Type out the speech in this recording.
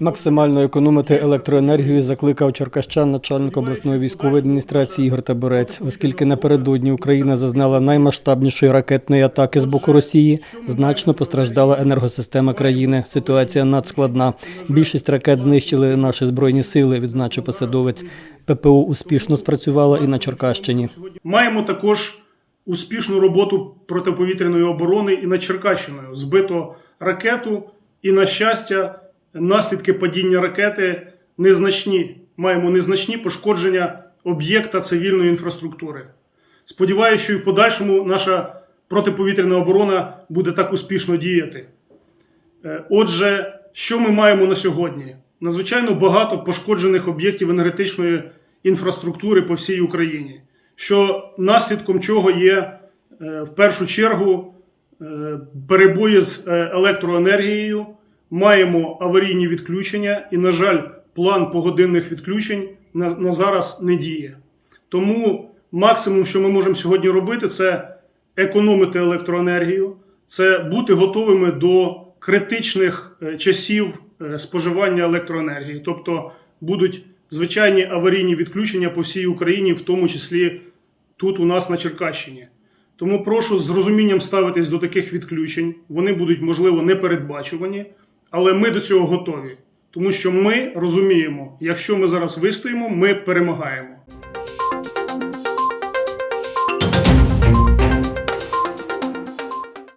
Максимально економити електроенергію закликав черкащан начальник обласної військової адміністрації Ігор Таборець, оскільки напередодні Україна зазнала наймасштабнішої ракетної атаки з боку Росії. Значно постраждала енергосистема країни. Ситуація надскладна. Більшість ракет знищили наші збройні сили. Відзначив посадовець. ППО успішно спрацювала і на Черкащині. Маємо також успішну роботу протиповітряної оборони і над Черкащиною. Збито ракету, і, на щастя, наслідки падіння ракети незначні. Маємо незначні пошкодження об'єкта цивільної інфраструктури. Сподіваюся, що і в подальшому наша протиповітряна оборона буде так успішно діяти. Е, Отже, що ми маємо на сьогодні? Надзвичайно багато пошкоджених об'єктів енергетичної інфраструктури по всій Україні, що наслідком чого є е, в першу чергу е, перебої з електроенергією, маємо аварійні відключення, і, на жаль, план погодинних відключень на, на зараз не діє. Тому максимум, що ми можемо сьогодні робити, це економити електроенергію, це бути готовими до критичних е, часів е, споживання електроенергії. Тобто будуть звичайні аварійні відключення по всій Україні, в тому числі тут у нас на Черкащині. Тому прошу з розумінням ставитись до таких відключень. Вони будуть, можливо, непередбачувані, але ми до цього готові. Тому що ми розуміємо, якщо ми зараз вистоїмо, ми перемагаємо.